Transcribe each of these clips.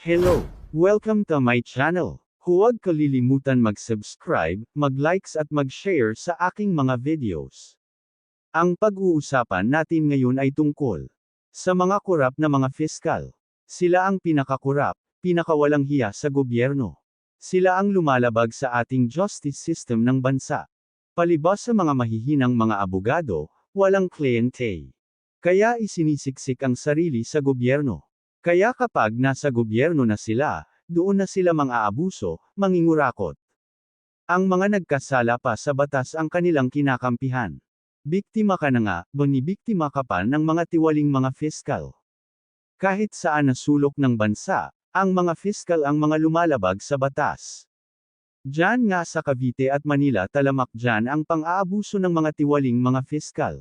Hello! Welcome to my channel. Huwag kalilimutan mag-subscribe, mag-likes at mag-share sa aking mga videos. Ang pag-uusapan natin ngayon ay tungkol sa mga kurap na mga fiskal. Sila ang pinakakurap, pinakawalang hiya sa gobyerno. Sila ang lumalabag sa ating justice system ng bansa. Palibas sa mga mahihinang mga abogado, walang kliyente. Kaya isinisiksik ang sarili sa gobyerno. Kaya kapag nasa gobyerno na sila, doon na sila mang-aabuso, mangingurakot. Ang mga nagkasala pa sa batas ang kanilang kinakampihan. Biktima ka na nga, bonibiktima ka pa ng mga tiwaling mga fiskal. Kahit saan na sulok ng bansa, ang mga fiskal ang mga lumalabag sa batas. Diyan nga sa Cavite at Manila talamak dyan ang pang-aabuso ng mga tiwaling mga fiskal.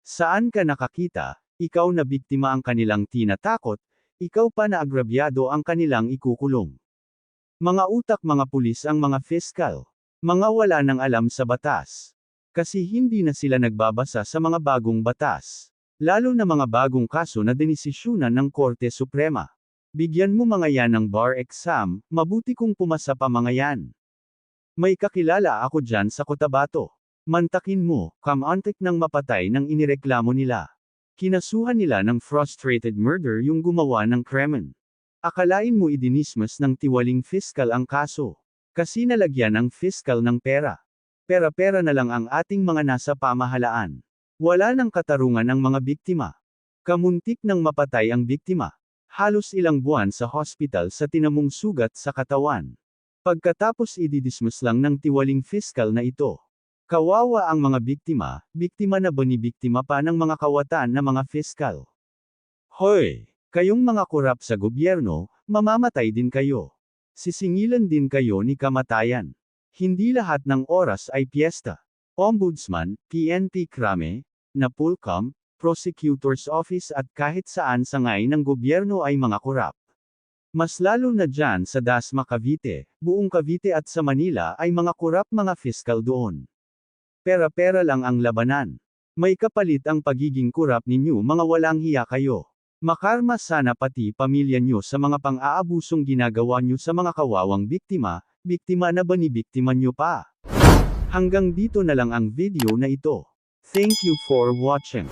Saan ka nakakita, ikaw na biktima ang kanilang tinatakot, ikaw pa na agrabyado ang kanilang ikukulong. Mga utak mga pulis ang mga fiskal. Mga wala nang alam sa batas. Kasi hindi na sila nagbabasa sa mga bagong batas. Lalo na mga bagong kaso na denisisyunan ng Korte Suprema. Bigyan mo mga yan ng bar exam, mabuti kung pumasa pa mga yan. May kakilala ako dyan sa Cotabato. Mantakin mo, kamantik ng mapatay ng inireklamo nila. Kinasuhan nila ng frustrated murder yung gumawa ng krimen. Akalain mo idinismas ng tiwaling fiskal ang kaso. Kasi nalagyan ang fiskal ng pera. Pera-pera na lang ang ating mga nasa pamahalaan. Wala nang katarungan ang mga biktima. Kamuntik ng mapatay ang biktima. Halos ilang buwan sa hospital sa tinamong sugat sa katawan. Pagkatapos ididismiss lang ng tiwaling fiskal na ito. Kawawa ang mga biktima, biktima na bonibiktima pa ng mga kawatan na mga fiskal. Hoy! Kayong mga kurap sa gobyerno, mamamatay din kayo. Sisingilan din kayo ni kamatayan. Hindi lahat ng oras ay piyesta. Ombudsman, PNP Krame, Napulcom, Prosecutor's Office at kahit saan sangay ng gobyerno ay mga kurap. Mas lalo na dyan sa Dasma Cavite, buong Cavite at sa Manila ay mga kurap mga fiskal doon. Pera-pera lang ang labanan. May kapalit ang pagiging kurap ninyo mga walang hiya kayo. Makarma sana pati pamilya nyo sa mga pang-aabusong ginagawa nyo sa mga kawawang biktima, biktima na ba ni biktima nyo pa? Hanggang dito na lang ang video na ito. Thank you for watching.